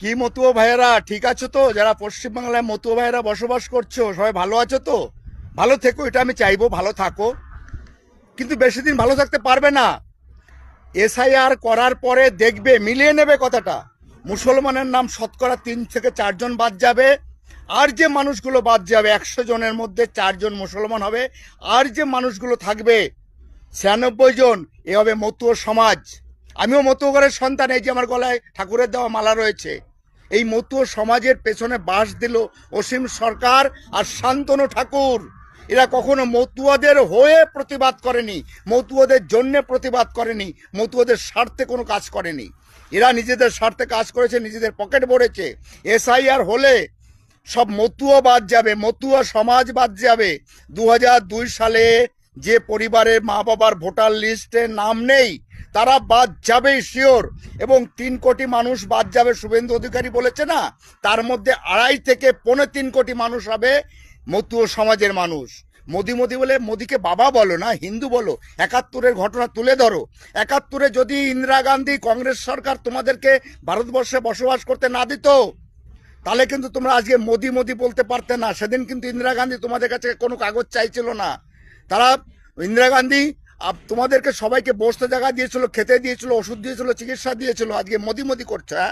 কি মতুয়া ভাইয়েরা? ঠিক আছো তো? যারা পশ্চিমবাংলায় মতুয়া ভাইয়েরা বসবাস করছ, সবাই ভালো আছো তো? ভালো থেকো, এটা আমি চাইব, ভালো থাকো। কিন্তু বেশি দিন ভালো থাকতে পারবে না। এসআইআর করার পরে দেখবে, মিলিয়ে নেবে কথাটা। মুসলমানের নাম শতকরা তিন থেকে চারজন বাদ যাবে। আর যে মানুষগুলো বাদ যাবে, একশো জনের মধ্যে চারজন মুসলমান হবে। আর যে মানুষগুলো থাকবে, ছিয়ানব্বই জন, এ হবে মতুয় সমাজ। আমিও মতুয় ঘরের সন্তান, এই যে আমার গলায় ঠাকুরের দেওয়া মালা রয়েছে। এই মতুয় সমাজের পেছনে বাস দিল অসীম সরকার আর শান্তনু ঠাকুর। এরা কখনো মতুয়াদের হয়ে প্রতিবাদ করেনি, মতুয়াদের জন্য প্রতিবাদ করেনি, মতুয়াদের স্বার্থে কোনো কাজ করেনি। এরা নিজেদের স্বার্থে কাজ করেছে, নিজেদের পকেট ভরেছে। এসআইআর হলে সব মতুয়া বাদ যাবে, মতুয়া সমাজ বাদ যাবে। দু সালে যে পরিবারের মা বাবার ভোটার লিস্টে নাম নেই তারা বাদ যাবেই শিওর এবং তিন কোটি মানুষ বাদ যাবে, শুভেন্দু অধিকারী বলেছে না? তার মধ্যে আড়াই থেকে পৌনে তিন কোটি মানুষ হবে মতুয় সমাজের মানুষ। মোদি মোদি বলে, মোদিকে বাবা বলো না, হিন্দু বলো। একাত্তরের ঘটনা তুলে ধরো। একাত্তরে যদি ইন্দিরা গান্ধী কংগ্রেস সরকার তোমাদেরকে ভারতবর্ষে বসবাস করতে না দিত, তাহলে কিন্তু তোমরা আজকে মোদি মোদি বলতে পারতে না। সেদিন কিন্তু ইন্দিরা গান্ধী তোমাদের কাছে কোনো কাগজ চাইছিল না। তারা, ইন্দিরা গান্ধী তোমাদেরকে সবাইকে বসতে জায়গা দিয়েছিল, খেতে দিয়েছিল, ওষুধ দিয়েছিল, চিকিৎসা দিয়েছিল, আজকে মদি মদি করছে হ্যাঁ?